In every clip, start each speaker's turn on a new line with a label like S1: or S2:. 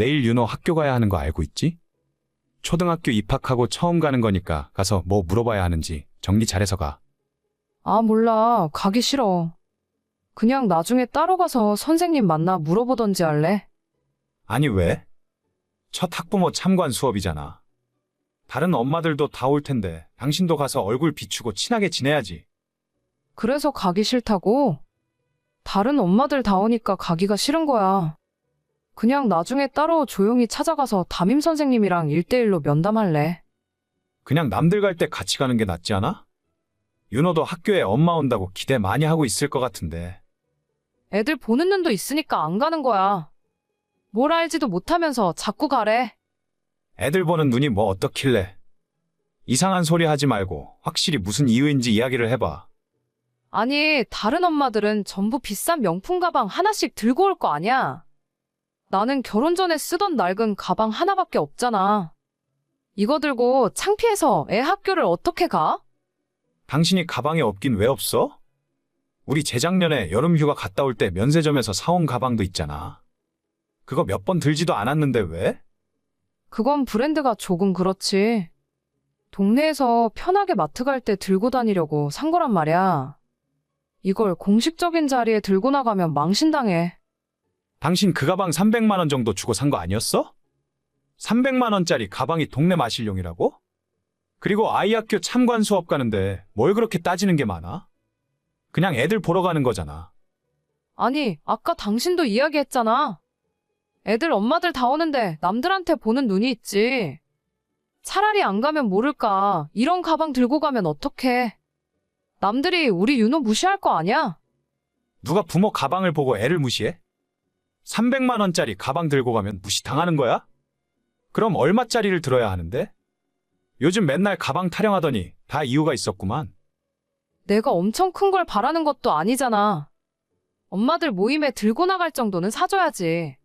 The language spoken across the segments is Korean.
S1: 내일 윤호 학교 가야 하는 거 알고 있지? 초등학교 입학하고 처음 가는 거니까 가서 뭐 물어봐야 하는지 정리 잘해서 가.
S2: 아, 몰라. 가기 싫어. 그냥 나중에 따로 가서 선생님 만나 물어보던지 할래?
S1: 아니 왜? 첫 학부모 참관 수업이잖아. 다른 엄마들도 다 올 텐데 당신도 가서 얼굴 비추고 친하게 지내야지.
S2: 그래서 가기 싫다고? 다른 엄마들 다 오니까 가기가 싫은 거야. 그냥 나중에 따로 조용히 찾아가서 담임 선생님이랑 1대1로 면담할래.
S1: 그냥 남들 갈 때 같이 가는 게 낫지 않아? 윤호도 학교에 엄마 온다고 기대 많이 하고 있을 것 같은데.
S2: 애들 보는 눈도 있으니까 안 가는 거야. 뭘 알지도 못하면서 자꾸 가래.
S1: 애들 보는 눈이 뭐 어떻길래. 이상한 소리 하지 말고 확실히 무슨 이유인지 이야기를 해봐.
S2: 아니, 다른 엄마들은 전부 비싼 명품 가방 하나씩 들고 올 거 아니야? 나는 결혼 전에 쓰던 낡은 가방 하나밖에 없잖아. 이거 들고 창피해서 애 학교를 어떻게 가?
S1: 당신이 가방에 없긴 왜 없어? 우리 재작년에 여름 휴가 갔다 올 때 면세점에서 사온 가방도 있잖아. 그거 몇 번 들지도 않았는데 왜?
S2: 그건 브랜드가 조금 그렇지. 동네에서 편하게 마트 갈 때 들고 다니려고 산 거란 말이야. 이걸 공식적인 자리에 들고 나가면 망신당해.
S1: 당신 그 가방 300만 원 정도 주고 산 거 아니었어? 300만 원짜리 가방이 동네 마실용이라고? 그리고 아이 학교 참관 수업 가는데 뭘 그렇게 따지는 게 많아? 그냥 애들 보러 가는 거잖아.
S2: 아니, 아까 당신도 이야기했잖아. 애들 엄마들 다 오는데 남들한테 보는 눈이 있지. 차라리 안 가면 모를까. 이런 가방 들고 가면 어떡해. 남들이 우리 윤호 무시할 거 아니야?
S1: 누가 부모 가방을 보고 애를 무시해? 300만 원짜리 가방 들고 가면 무시당하는 거야? 그럼 얼마짜리를 들어야 하는데? 요즘 맨날 가방 타령하더니 다 이유가 있었구만.
S2: 내가 엄청 큰 걸 바라는 것도 아니잖아. 엄마들 모임에 들고 나갈 정도는 사줘야지.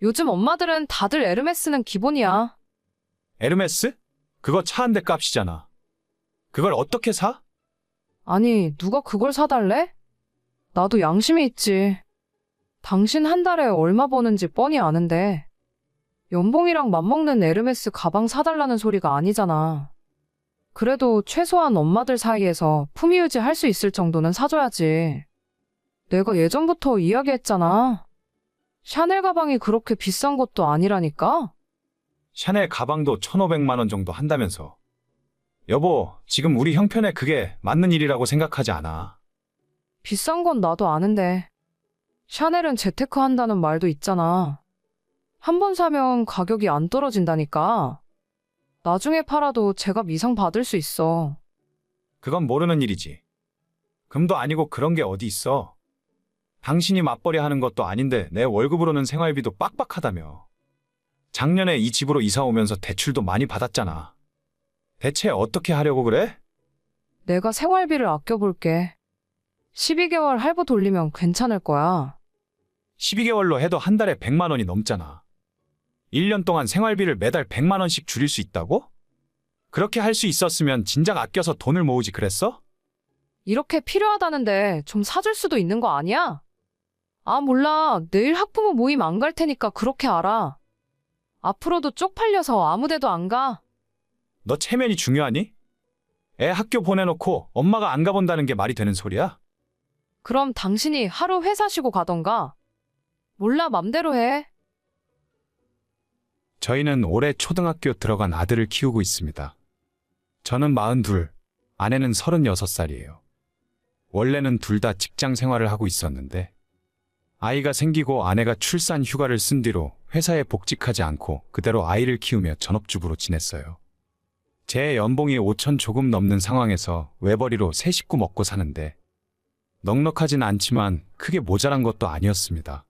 S2: 요즘 엄마들은 다들 에르메스는 기본이야.
S1: 에르메스? 그거 차 한 대 값이잖아. 그걸 어떻게 사?
S2: 아니, 누가 그걸 사달래? 나도 양심이 있지. 당신 한 달에 얼마 버는지 뻔히 아는데. 연봉이랑 맞먹는 에르메스 가방 사달라는 소리가 아니잖아. 그래도 최소한 엄마들 사이에서 품위 유지할 수 있을 정도는 사줘야지. 내가 예전부터 이야기했잖아. 샤넬 가방이 그렇게 비싼 것도 아니라니까?
S1: 샤넬 가방도 1,500만 원 정도 한다면서. 여보, 지금 우리 형편에 그게 맞는 일이라고 생각하지 않아.
S2: 비싼 건 나도 아는데. 샤넬은 재테크 한다는 말도 있잖아. 한 번 사면 가격이 안 떨어진다니까. 나중에 팔아도 제값 이상 받을 수 있어.
S1: 그건 모르는 일이지. 금도 아니고 그런 게 어디 있어. 당신이 맞벌이 하는 것도 아닌데 내 월급으로는 생활비도 빡빡하다며. 작년에 이 집으로 이사 오면서 대출도 많이 받았잖아. 대체 어떻게 하려고 그래?
S2: 내가 생활비를 아껴볼게. 12개월 할부 돌리면 괜찮을 거야.
S1: 12개월로 해도 한 달에 100만 원이 넘잖아. 1년 동안 생활비를 매달 100만 원씩 줄일 수 있다고? 그렇게 할 수 있었으면 진작 아껴서 돈을 모으지 그랬어?
S2: 이렇게 필요하다는데 좀 사줄 수도 있는 거 아니야? 아, 몰라. 내일 학부모 모임 안 갈 테니까 그렇게 알아. 앞으로도 쪽팔려서 아무 데도 안 가.
S1: 너 체면이 중요하니? 애 학교 보내놓고 엄마가 안 가본다는 게 말이 되는 소리야?
S2: 그럼 당신이 하루 회사 쉬고 가던가. 몰라, 맘대로 해.
S1: 저희는 올해 초등학교 들어간 아들을 키우고 있습니다. 저는 42, 아내는 36살이에요. 원래는 둘 다 직장 생활을 하고 있었는데, 아이가 생기고 아내가 출산 휴가를 쓴 뒤로 회사에 복직하지 않고 그대로 아이를 키우며 전업주부로 지냈어요. 제 연봉이 5천 조금 넘는 상황에서 외벌이로 세 식구 먹고 사는데, 넉넉하진 않지만 크게 모자란 것도 아니었습니다.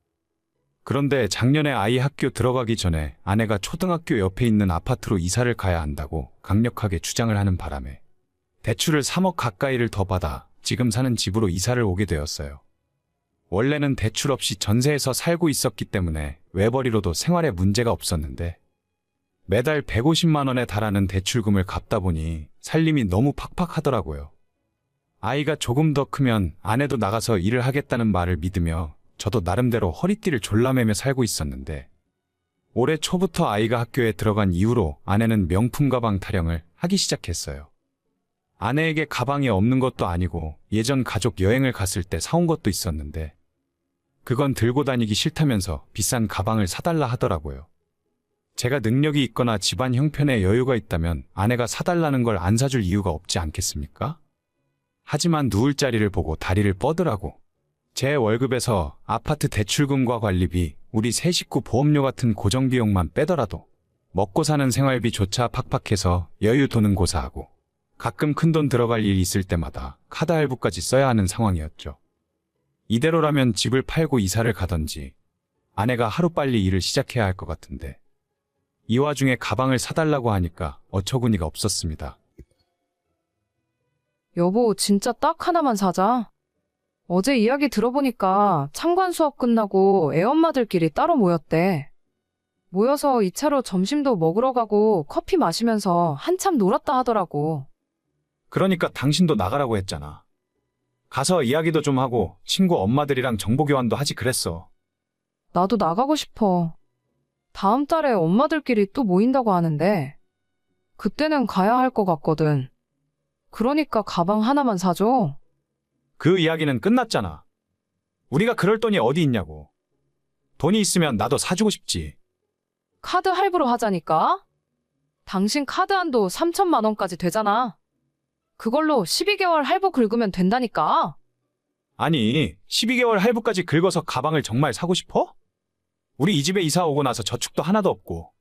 S1: 그런데 작년에 아이 학교 들어가기 전에 아내가 초등학교 옆에 있는 아파트로 이사를 가야 한다고 강력하게 주장을 하는 바람에 대출을 3억 가까이를 더 받아 지금 사는 집으로 이사를 오게 되었어요. 원래는 대출 없이 전세에서 살고 있었기 때문에 외벌이로도 생활에 문제가 없었는데 매달 150만 원에 달하는 대출금을 갚다 보니 살림이 너무 팍팍하더라고요. 아이가 조금 더 크면 아내도 나가서 일을 하겠다는 말을 믿으며 저도 나름대로 허리띠를 졸라매며 살고 있었는데 올해 초부터 아이가 학교에 들어간 이후로 아내는 명품 가방 타령을 하기 시작했어요. 아내에게 가방이 없는 것도 아니고 예전 가족 여행을 갔을 때 사온 것도 있었는데 그건 들고 다니기 싫다면서 비싼 가방을 사달라 하더라고요. 제가 능력이 있거나 집안 형편에 여유가 있다면 아내가 사달라는 걸 안 사줄 이유가 없지 않겠습니까? 하지만 누울 자리를 보고 다리를 뻗으라고. 제 월급에서 아파트 대출금과 관리비, 우리 세 식구 보험료 같은 고정비용만 빼더라도 먹고 사는 생활비조차 팍팍해서 여유 도는 고사하고 가끔 큰돈 들어갈 일 있을 때마다 카드 할부까지 써야 하는 상황이었죠. 이대로라면 집을 팔고 이사를 가던지 아내가 하루빨리 일을 시작해야 할 것 같은데 이 와중에 가방을 사달라고 하니까 어처구니가 없었습니다.
S2: 여보, 진짜 딱 하나만 사자. 어제 이야기 들어보니까 창관 수업 끝나고 애엄마들끼리 따로 모였대. 모여서 2차로 점심도 먹으러 가고 커피 마시면서 한참 놀았다 하더라고.
S1: 그러니까 당신도 나가라고 했잖아. 가서 이야기도 좀 하고 친구 엄마들이랑 정보 교환도 하지 그랬어.
S2: 나도 나가고 싶어. 다음 달에 엄마들끼리 또 모인다고 하는데, 그때는 가야 할 것 같거든. 그러니까 가방 하나만 사줘.
S1: 그 이야기는 끝났잖아. 우리가 그럴 돈이 어디 있냐고. 돈이 있으면 나도 사주고 싶지.
S2: 카드 할부로 하자니까? 당신 카드 한도 3천만 원까지 되잖아. 그걸로 12개월 할부 긁으면 된다니까?
S1: 아니, 12개월 할부까지 긁어서 가방을 정말 사고 싶어? 우리 이 집에 이사 오고 나서 저축도 하나도 없고.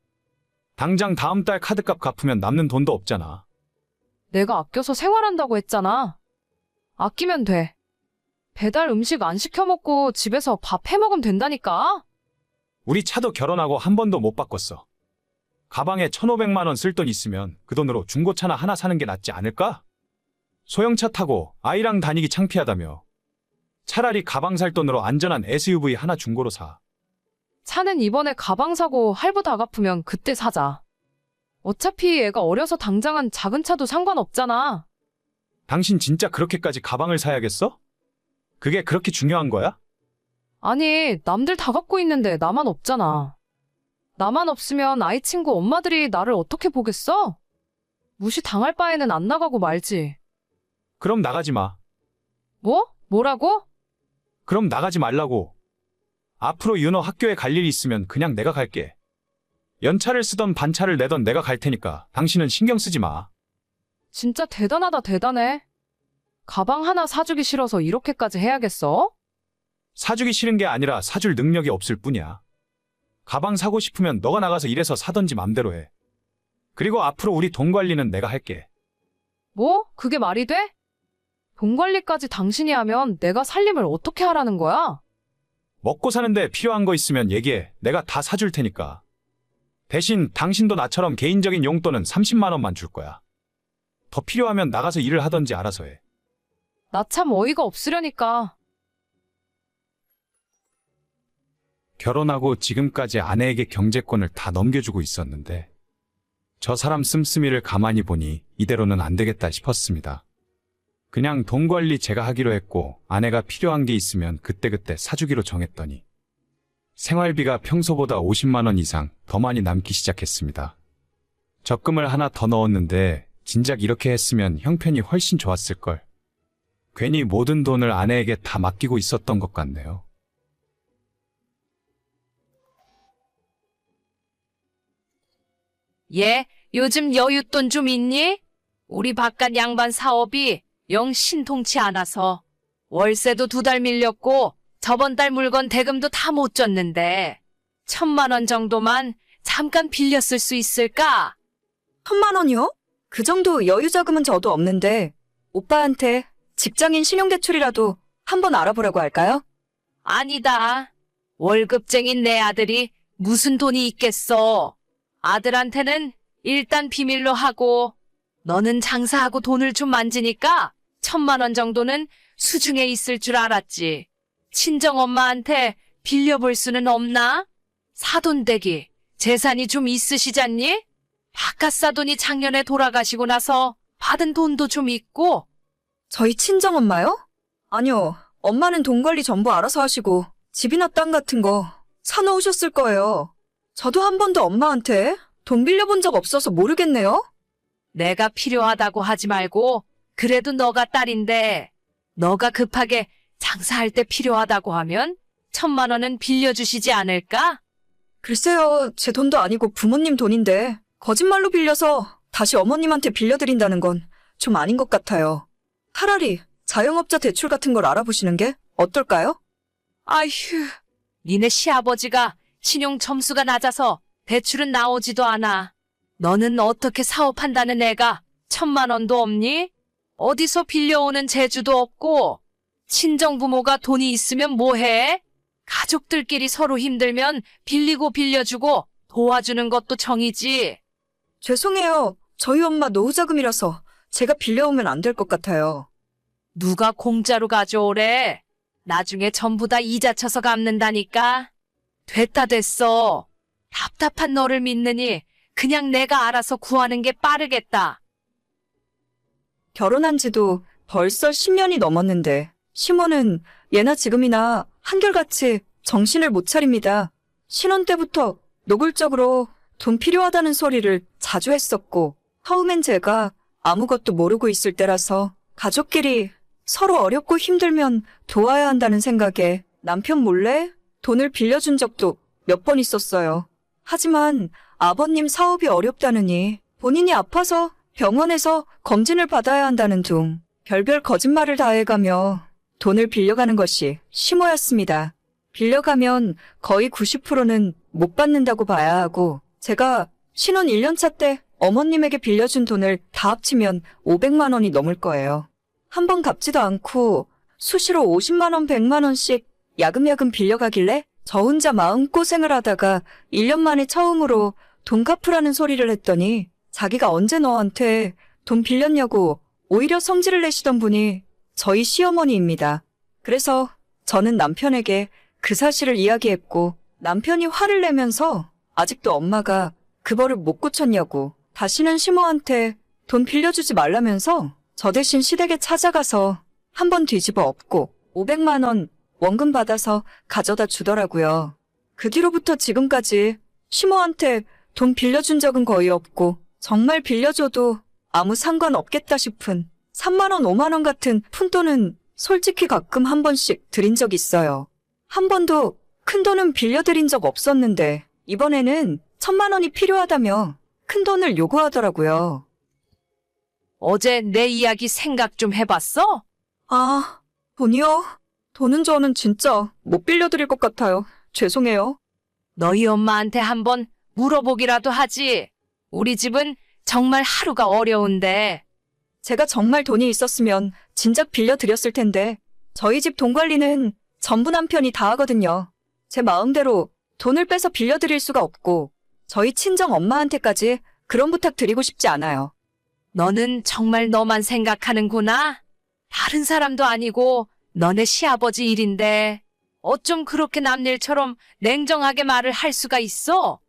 S1: 당장 다음 달 카드값 갚으면 남는 돈도 없잖아.
S2: 내가 아껴서 생활한다고 했잖아. 아끼면 돼. 배달 음식 안 시켜 먹고 집에서 밥 해 먹으면 된다니까?
S1: 우리 차도 결혼하고 한 번도 못 바꿨어. 가방에 1,500만 원 쓸 돈 있으면 그 돈으로 중고차나 하나 사는 게 낫지 않을까? 소형차 타고 아이랑 다니기 창피하다며. 차라리 가방 살 돈으로 안전한 SUV 하나 중고로 사.
S2: 차는 이번에 가방 사고 할부 다 갚으면 그때 사자. 어차피 애가 어려서 당장은 작은 차도 상관없잖아.
S1: 당신 진짜 그렇게까지 가방을 사야겠어? 그게 그렇게 중요한 거야?
S2: 아니, 남들 다 갖고 있는데 나만 없잖아. 나만 없으면 아이 친구 엄마들이 나를 어떻게 보겠어? 무시 당할 바에는 안 나가고 말지.
S1: 그럼 나가지 마.
S2: 뭐? 뭐라고?
S1: 그럼 나가지 말라고. 앞으로 윤호 학교에 갈 일이 있으면 그냥 내가 갈게. 연차를 쓰던 반차를 내던 내가 갈 테니까 당신은 신경 쓰지 마.
S2: 진짜 대단하다 대단해. 가방 하나 사주기 싫어서 이렇게까지 해야겠어?
S1: 사주기 싫은 게 아니라 사줄 능력이 없을 뿐이야. 가방 사고 싶으면 너가 나가서 일해서 사던지 맘대로 해. 그리고 앞으로 우리 돈 관리는 내가 할게.
S2: 뭐? 그게 말이 돼? 돈 관리까지 당신이 하면 내가 살림을 어떻게 하라는 거야?
S1: 먹고 사는데 필요한 거 있으면 얘기해. 내가 다 사줄 테니까. 대신 당신도 나처럼 개인적인 용돈은 30만 원만 줄 거야. 더 필요하면 나가서 일을 하던지 알아서 해.
S2: 나 참 어이가 없으려니까.
S1: 결혼하고 지금까지 아내에게 경제권을 다 넘겨주고 있었는데 저 사람 씀씀이를 가만히 보니 이대로는 안 되겠다 싶었습니다. 그냥 돈 관리 제가 하기로 했고 아내가 필요한 게 있으면 그때그때 사주기로 정했더니 생활비가 평소보다 50만 원 이상 더 많이 남기 시작했습니다. 적금을 하나 더 넣었는데 진작 이렇게 했으면 형편이 훨씬 좋았을걸. 괜히 모든 돈을 아내에게 다 맡기고 있었던 것 같네요.
S3: 얘, 요즘 여윳돈 좀 있니? 우리 바깥 양반 사업이 영 신통치 않아서 월세도 두 달 밀렸고 저번 달 물건 대금도 다 못 줬는데 천만 원 정도만 잠깐 빌렸을 수 있을까?
S4: 천만 원이요? 그 정도 여유 자금은 저도 없는데 오빠한테 직장인 신용대출이라도 한번 알아보려고 할까요?
S3: 아니다. 월급쟁인 내 아들이 무슨 돈이 있겠어. 아들한테는 일단 비밀로 하고 너는 장사하고 돈을 좀 만지니까 천만 원 정도는 수중에 있을 줄 알았지. 친정 엄마한테 빌려볼 수는 없나? 사돈댁이 재산이 좀 있으시잖니? 바깥 사돈이 작년에 돌아가시고 나서 받은 돈도 좀 있고
S4: 저희 친정엄마요? 아니요. 엄마는 돈 관리 전부 알아서 하시고 집이나 땅 같은 거 사놓으셨을 거예요. 저도 한 번도 엄마한테 돈 빌려본 적 없어서 모르겠네요.
S3: 내가 필요하다고 하지 말고 그래도 너가 딸인데 너가 급하게 장사할 때 필요하다고 하면 천만 원은 빌려주시지 않을까?
S4: 글쎄요, 제 돈도 아니고 부모님 돈인데 거짓말로 빌려서 다시 어머님한테 빌려드린다는 건 좀 아닌 것 같아요. 차라리 자영업자 대출 같은 걸 알아보시는 게 어떨까요?
S3: 아휴, 니네 시아버지가 신용 점수가 낮아서 대출은 나오지도 않아. 너는 어떻게 사업한다는 애가 천만 원도 없니? 어디서 빌려오는 재주도 없고, 친정 부모가 돈이 있으면 뭐해? 가족들끼리 서로 힘들면 빌리고 빌려주고 도와주는 것도 정이지.
S4: 죄송해요. 저희 엄마 노후자금이라서 제가 빌려오면 안 될 것 같아요.
S3: 누가 공짜로 가져오래? 나중에 전부 다 이자 쳐서 갚는다니까? 됐다 됐어. 답답한 너를 믿느니 그냥 내가 알아서 구하는 게 빠르겠다.
S4: 결혼한 지도 벌써 10년이 넘었는데 시모는 예나 지금이나 한결같이 정신을 못 차립니다. 신혼 때부터 노골적으로 돈 필요하다는 소리를 자주 했었고 처음엔 제가 아무것도 모르고 있을 때라서 가족끼리 서로 어렵고 힘들면 도와야 한다는 생각에 남편 몰래 돈을 빌려준 적도 몇 번 있었어요. 하지만 아버님 사업이 어렵다느니 본인이 아파서 병원에서 검진을 받아야 한다는 둥 별별 거짓말을 다 해가며 돈을 빌려가는 것이 심오였습니다. 빌려가면 거의 90%는 못 받는다고 봐야 하고 제가 신혼 1년차 때 어머님에게 빌려준 돈을 다 합치면 500만 원이 넘을 거예요. 한 번 갚지도 않고 수시로 50만 원, 100만 원씩 야금야금 빌려가길래 저 혼자 마음고생을 하다가 1년 만에 처음으로 돈 갚으라는 소리를 했더니 자기가 언제 너한테 돈 빌렸냐고 오히려 성질을 내시던 분이 저희 시어머니입니다. 그래서 저는 남편에게 그 사실을 이야기했고 남편이 화를 내면서 아직도 엄마가 그 벌을 못 고쳤냐고 다시는 시모한테 돈 빌려주지 말라면서 저 대신 시댁에 찾아가서 한 번 뒤집어 엎고 500만 원 원금 받아서 가져다 주더라고요. 그 뒤로부터 지금까지 시모한테 돈 빌려준 적은 거의 없고 정말 빌려줘도 아무 상관없겠다 싶은 3만 원, 5만 원 같은 푼돈은 솔직히 가끔 한 번씩 드린 적 있어요. 한 번도 큰 돈은 빌려드린 적 없었는데 이번에는 천만 원이 필요하다며 큰 돈을 요구하더라고요.
S3: 어제 내 이야기 생각 좀 해봤어?
S4: 아, 돈이요? 돈은 저는 진짜 못 빌려드릴 것 같아요. 죄송해요.
S3: 너희 엄마한테 한번 물어보기라도 하지. 우리 집은 정말 하루가 어려운데.
S4: 제가 정말 돈이 있었으면 진작 빌려드렸을 텐데 저희 집 돈 관리는 전부 남편이 다 하거든요. 제 마음대로 돈을 빼서 빌려드릴 수가 없고 저희 친정 엄마한테까지 그런 부탁 드리고 싶지 않아요.
S3: 너는 정말 너만 생각하는구나. 다른 사람도 아니고 너네 시아버지 일인데 어쩜 그렇게 남 일처럼 냉정하게 말을 할 수가 있어?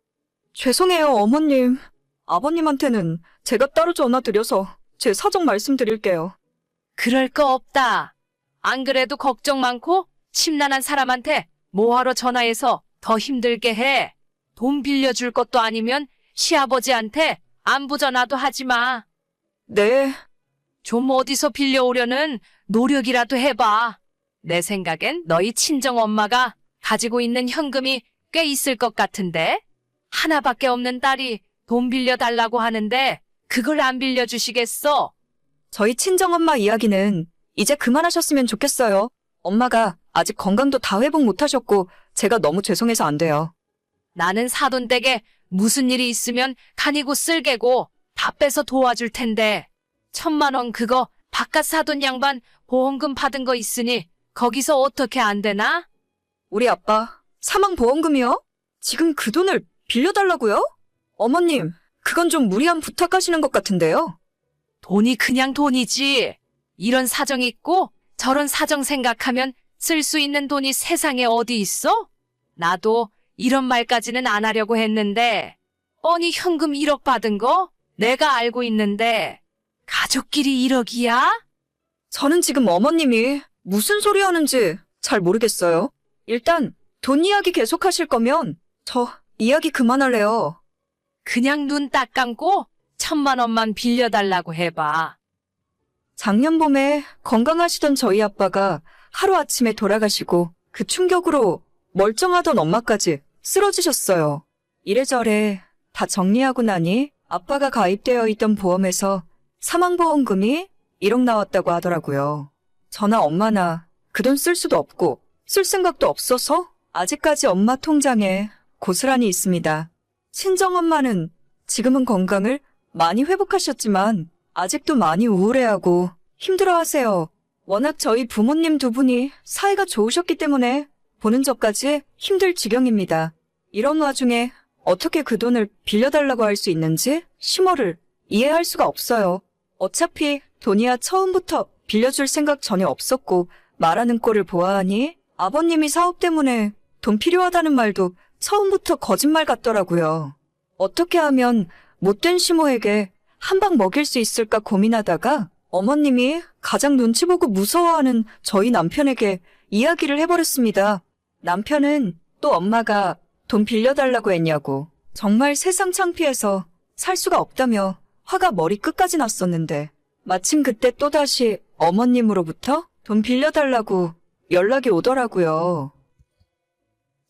S4: 죄송해요, 어머님. 아버님한테는 제가 따로 전화 드려서 제 사정 말씀드릴게요.
S3: 그럴 거 없다. 안 그래도 걱정 많고 심란한 사람한테 뭐하러 전화해서 더 힘들게 해. 돈 빌려줄 것도 아니면 시아버지한테 안부 전화도 하지 마.
S4: 네,
S3: 좀 어디서 빌려오려는 노력이라도 해봐. 내 생각엔 너희 친정 엄마가 가지고 있는 현금이 꽤 있을 것 같은데? 하나밖에 없는 딸이 돈 빌려달라고 하는데 그걸 안 빌려주시겠어?
S4: 저희 친정엄마 이야기는 이제 그만하셨으면 좋겠어요. 엄마가 아직 건강도 다 회복 못하셨고 제가 너무 죄송해서 안 돼요.
S3: 나는 사돈 댁에 무슨 일이 있으면 간이고 쓸개고 다 빼서 도와줄 텐데 천만 원 그거 바깥 사돈 양반 보험금 받은 거 있으니 거기서 어떻게 안 되나?
S4: 우리 아빠 사망 보험금이요? 지금 그 돈을 빌려달라고요? 어머님, 그건 좀 무리한 부탁하시는 것 같은데요.
S3: 돈이 그냥 돈이지. 이런 사정 있고 저런 사정 생각하면 쓸 수 있는 돈이 세상에 어디 있어? 나도 이런 말까지는 안 하려고 했는데 뻔히 현금 1억 받은 거 내가 알고 있는데 가족끼리 1억이야?
S4: 저는 지금 어머님이 무슨 소리 하는지 잘 모르겠어요. 일단 돈 이야기 계속 하실 거면 저 이야기 그만할래요.
S3: 그냥 눈 딱 감고 천만 원만 빌려달라고 해봐.
S4: 작년 봄에 건강하시던 저희 아빠가 하루아침에 돌아가시고 그 충격으로 멀쩡하던 엄마까지 쓰러지셨어요. 이래저래 다 정리하고 나니 아빠가 가입되어 있던 보험에서 사망보험금이 1억 나왔다고 하더라고요. 저나 엄마나 그 돈 쓸 수도 없고 쓸 생각도 없어서 아직까지 엄마 통장에 고스란히 있습니다. 친정엄마는 지금은 건강을 많이 회복하셨지만 아직도 많이 우울해하고 힘들어하세요. 워낙 저희 부모님 두 분이 사이가 좋으셨기 때문에 보는 저까지 힘들 지경입니다. 이런 와중에 어떻게 그 돈을 빌려달라고 할 수 있는지 심호를 이해할 수가 없어요. 어차피 돈이야 처음부터 빌려줄 생각 전혀 없었고 말하는 꼴을 보아하니 아버님이 사업 때문에 돈 필요하다는 말도 처음부터 거짓말 같더라고요. 어떻게 하면 못된 시모에게 한 방 먹일 수 있을까 고민하다가 어머님이 가장 눈치 보고 무서워하는 저희 남편에게 이야기를 해버렸습니다. 남편은 또 엄마가 돈 빌려달라고 했냐고 정말 세상 창피해서 살 수가 없다며 화가 머리 끝까지 났었는데 마침 그때 또다시 어머님으로부터 돈 빌려달라고 연락이 오더라고요.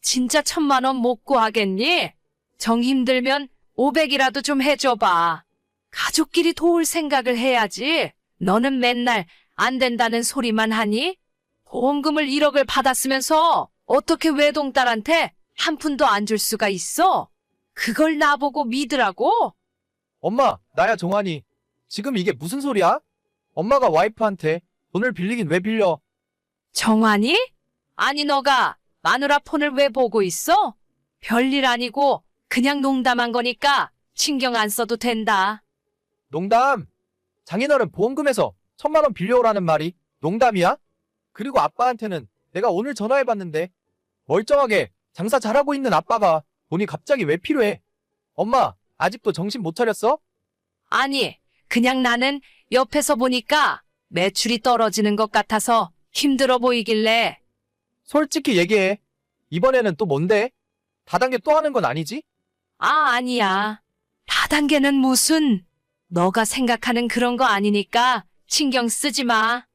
S3: 진짜 천만 원 못 구하겠니? 정 힘들면 500이라도 좀 해줘봐. 가족끼리 도울 생각을 해야지. 너는 맨날 안 된다는 소리만 하니? 보험금을 1억을 받았으면서 어떻게 외동딸한테 한 푼도 안 줄 수가 있어? 그걸 나보고 믿으라고?
S5: 엄마, 나야 정환이. 지금 이게 무슨 소리야? 엄마가 와이프한테 돈을 빌리긴 왜 빌려?
S3: 정환이? 아니 너가 마누라 폰을 왜 보고 있어? 별일 아니고 그냥 농담한 거니까 신경 안 써도 된다.
S5: 농담! 장인어른 보험금에서 천만 원 빌려오라는 말이 농담이야? 그리고 아빠한테는 내가 오늘 전화해봤는데 멀쩡하게 장사 잘하고 있는 아빠가 돈이 갑자기 왜 필요해? 엄마, 아직도 정신 못 차렸어?
S3: 아니, 그냥 나는 옆에서 보니까 매출이 떨어지는 것 같아서 힘들어 보이길래
S5: 솔직히 얘기해. 이번에는 또 뭔데? 다단계 또 하는 건 아니지?
S3: 아, 아니야. 다단계는 무슨 너가 생각하는 그런 거 아니니까 신경 쓰지 마.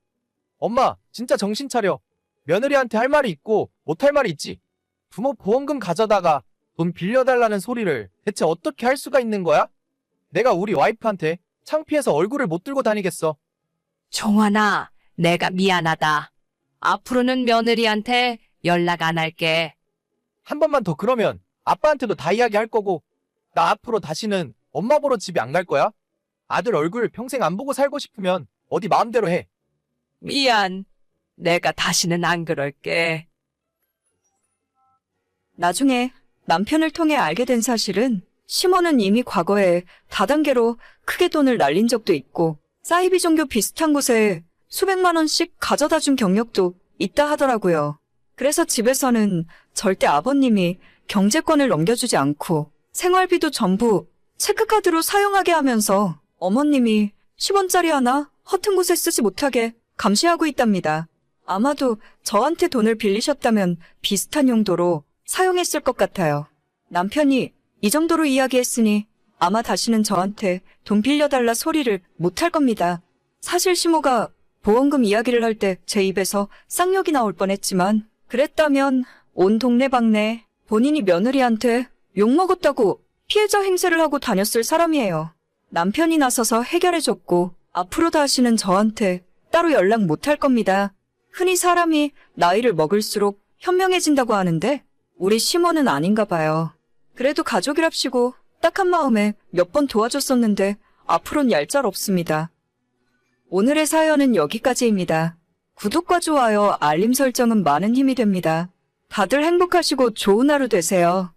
S5: 엄마, 진짜 정신 차려. 며느리한테 할 말이 있고 못할 말이 있지. 부모 보험금 가져다가 돈 빌려달라는 소리를 대체 어떻게 할 수가 있는 거야? 내가 우리 와이프한테 창피해서 얼굴을 못 들고 다니겠어.
S3: 종환아, 내가 미안하다. 앞으로는 며느리한테 연락 안 할게.
S5: 한 번만 더 그러면 아빠한테도 다 이야기할 거고 나 앞으로 다시는 엄마 보러 집에 안 갈 거야. 아들 얼굴 평생 안 보고 살고 싶으면 어디 마음대로 해.
S3: 미안. 내가 다시는 안 그럴게.
S4: 나중에 남편을 통해 알게 된 사실은 시몬은 이미 과거에 다단계로 크게 돈을 날린 적도 있고 사이비 종교 비슷한 곳에 수백만 원씩 가져다 준 경력도 있다 하더라고요. 그래서 집에서는 절대 아버님이 경제권을 넘겨주지 않고 생활비도 전부 체크카드로 사용하게 하면서 어머님이 10원짜리 하나 허튼 곳에 쓰지 못하게 감시하고 있답니다. 아마도 저한테 돈을 빌리셨다면 비슷한 용도로 사용했을 것 같아요. 남편이 이 정도로 이야기했으니 아마 다시는 저한테 돈 빌려달라 소리를 못할 겁니다. 사실 시모가 보험금 이야기를 할 때 제 입에서 쌍욕이 나올 뻔했지만 그랬다면 온 동네방네 본인이 며느리한테 욕먹었다고 피해자 행세를 하고 다녔을 사람이에요. 남편이 나서서 해결해줬고 앞으로 다시는 저한테 따로 연락 못할 겁니다. 흔히 사람이 나이를 먹을수록 현명해진다고 하는데 우리 시모는 아닌가 봐요. 그래도 가족이랍시고 딱한 마음에 몇 번 도와줬었는데 앞으론 얄짤 없습니다. 오늘의 사연은 여기까지입니다. 구독과 좋아요, 알림 설정은 많은 힘이 됩니다. 다들 행복하시고 좋은 하루 되세요.